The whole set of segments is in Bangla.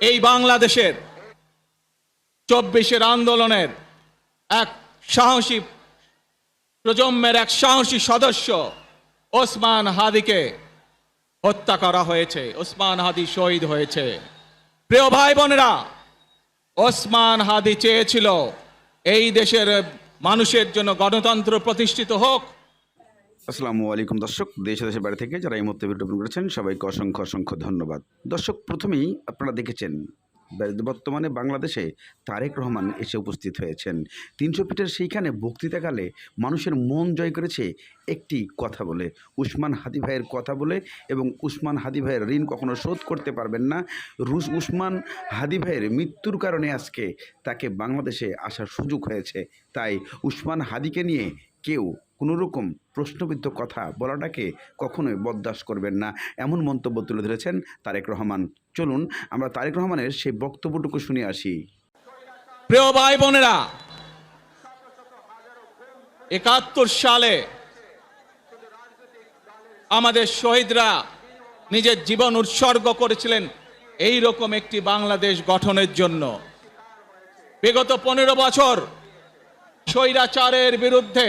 এই বাংলাদেশের চব্বিশের আন্দোলনের এক সাহসী প্রজন্মের এক সাহসী সদস্য ওসমান হাদিকে হত্যা করা হয়েছে, ওসমান হাদি শহীদ হয়েছে। প্রিয় ভাই বোনেরা, ওসমান হাদি চেয়েছিল এই দেশের মানুষের জন্য গণতন্ত্র প্রতিষ্ঠিত হোক আসসালামু আলাইকুম, দর্শক। দেশ দেশের বাইরে থেকে যারা এই মুহূর্তে ভিডিও করেছেন, সবাইকে অসংখ্য অসংখ্য ধন্যবাদ। দর্শক, প্রথমেই আপনারা দেখেছেন বর্তমানে বাংলাদেশে তারেক রহমান এসে উপস্থিত হয়েছেন। তিনশো ফিটের সেইখানে বক্তৃতাকালে মানুষের মন জয় করেছে একটি কথা বলে, উসমান হাদি ভাইয়ের কথা বলে, এবং উসমান হাদি ভাইয়ের ঋণ কখনো শোধ করতে পারবেন না। রুশ উসমান হাদি ভাইয়ের মৃত্যুর কারণে আজকে তাকে বাংলাদেশে আসার সুযোগ হয়েছে। তাই উসমান হাদিকে নিয়ে কেউ কোনো রকম প্রশ্নবিদ্ধ কথা বলাটাকে কখনোই বরদাস্ত করবেন না। এমন মন্তব্য তুলে ধরেছেন তারেক রহমান। চলুন, আমরা তারেক রহমানের সেই বক্তব্যটুকু শুনে আসি। প্রিয় ভাই বোনেরা, একাত্তর সালে আমাদের শহীদরা নিজের জীবন উৎসর্গ করেছিলেন এই রকম একটি বাংলাদেশ গঠনের জন্য। বিগত পনেরো বছর স্বৈরাচারের বিরুদ্ধে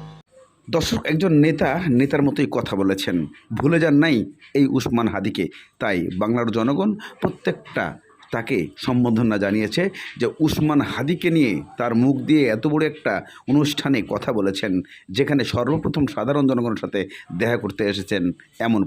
দর্শক, একজন নেতা নেতার মতোই কথা বলেছেন। ভুলে যান নাই এই উসমান হাদিকে। তাই বাংলার জনগণ প্রত্যেকটা তাকে সম্বোধনা জানিয়েছে যে উসমান হাদিকে নিয়ে তার মুখ দিয়ে এত বড় একটা অনুষ্ঠানে কথা বলেছেন, যেখানে সর্বপ্রথম সাধারণ জনগণের সাথে দেখা করতে এসেছেন এমন